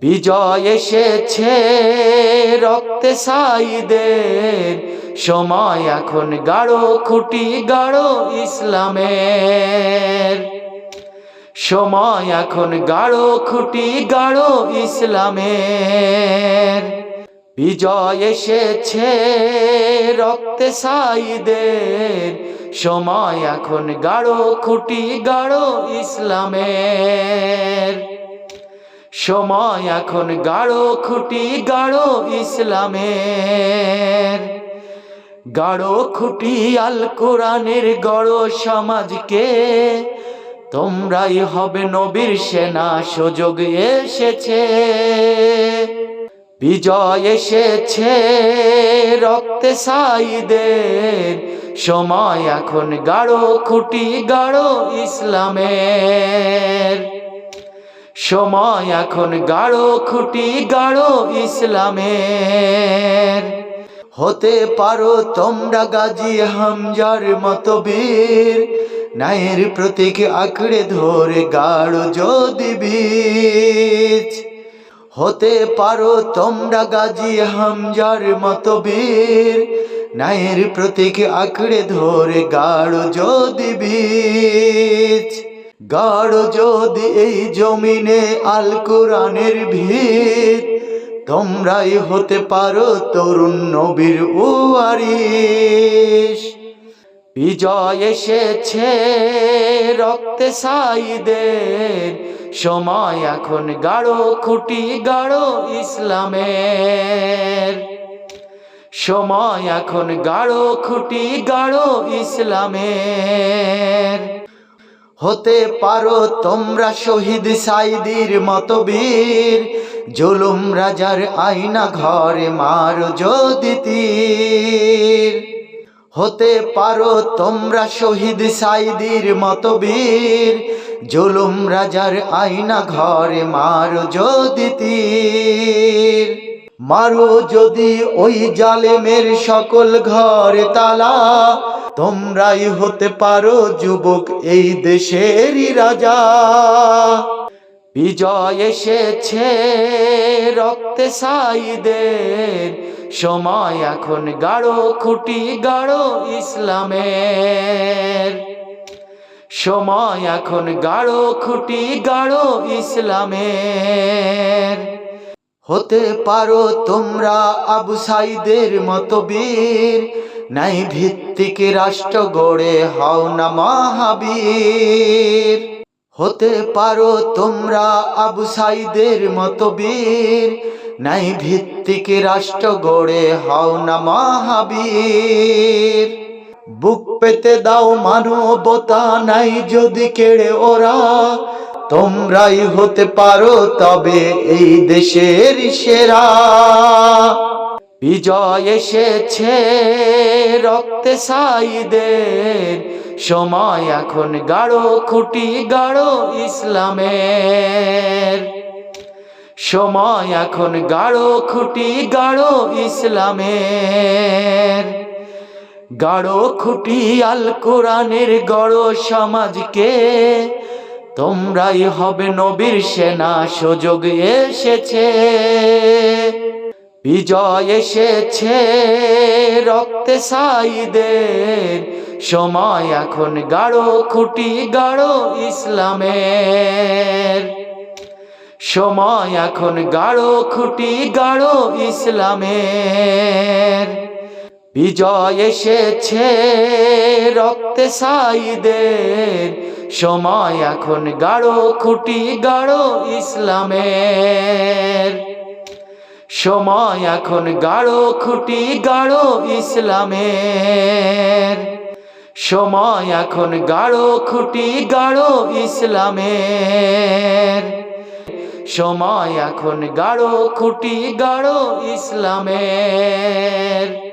বিজয় এসেছে রক্তে সাইদের। সময় এখন গাঢ়, খুঁটি গাঢ় ইসলামের। সময় এখন গাঢ়, খুঁটি গাঢ় ইসলামের। বিজয় এসেছে রক্তে সাইদের। সময় এখন গাঢ়, খুঁটি গাঢ় ইসলামের। সময় এখন গাঢ় খুঁটি, গাঢ় ইসলামের। গাঢ় খুঁটি আল কোরআনের গড় সমাজকে। তোমরাই হবে নবীর সেনা, সুযোগ এসেছে। বিজয় এসেছে রক্তে সাইদের। সময় এখন গাঢ় খুঁটি, গাঢ় ইসলামের। সময় এখন গাঢ় খুঁটি, গাঢ় ইসলামের। হতে পারো তোমরা গাজী হামজার মতো বীর নায়ের প্রতীক আঁকড়ে ধরে গাঢ় যদি বীজ। হতে পারো তোমরা গাজী হামজার মতো বীর নায়ের প্রতীক আঁকড়ে ধরে গাঢ় যদি বীজ। গাঢ় যদি এই জমিনে আল কোরআনের ভিত, তোমরাই হতে পারো তরুণ নবীর উয়ারিস বিজয় এসেছে রক্তে সাইদের সময় এখন গাঢ় খুঁটি গাঢ় ইসলামের। সময় এখন গাঢ় খুঁটি গাঢ় ইসলামের। হতে পারো তোমরা শহীদ সাইদির মতো বীর জুলুম রাজার আইনা ঘরে মারো যদি তীর। হতে পারো তোমরা শহীদ সাইদির মতো বীর জুলুম রাজার আইনা ঘরে মারো যদি তীর। মারো যদি ওই জালেমের সকল ঘরে তালা। তোমরাই হতে পারো যুবক এই দেশেরই রাজা। বিজয় এসেছে রক্তে সাইদের, সময় এখন গাঢ়, খুঁটি গাঢ় ইসলামের। সময় এখন গাঢ়, খুঁটি গাঢ় ইসলামের। হতে পারো তোমরা আবু সাইদের মতো বীর নাই ভিত্তিক রাষ্ট্র গড়ে হও না মহাবীর। হতে পারো তোমরা আবু সাইদের মতো বীর। নাই ভিত্তিক রাষ্ট্র গড়ে হও না মহাবীর। বুক পেতে দাও মানবতা নাই যদি কেড়ে ওরা। তোমরাই হতে পারো তবে এই দেশের সেরা। বিজয় এসেছে রক্তে সাইদের। সময় এখন গাঢ়, খুঁটি গাঢ় ইসলামের। সময় এখন গাঢ়, খুঁটি গাঢ় ইসলামের। গাঢ়, খুঁটি আল কোরআনের গড় সমাজকে। তোমরাই হবে নবীর সেনা, সুযোগ এসেছে। বিজয় এসেছে রক্তে সাইদের। সময় এখন গাঢ়, খুঁটি গাঢ় ইসলামের। সময় এখন গাঢ়, খুঁটি গাঢ় ইসলামের। বিজয় এসেছে রক্তে সাইদের। সময় এখন গাঢ়, খুঁটি গাঢ় ইসলামের। সময় এখন গাঢ় খুঁটি, গাঢ় ইসলামের। সময় এখন গাঢ় খুঁটি, গাঢ় ইসলামের। সময় এখন গাঢ় খুঁটি, গাঢ় ইসলামের।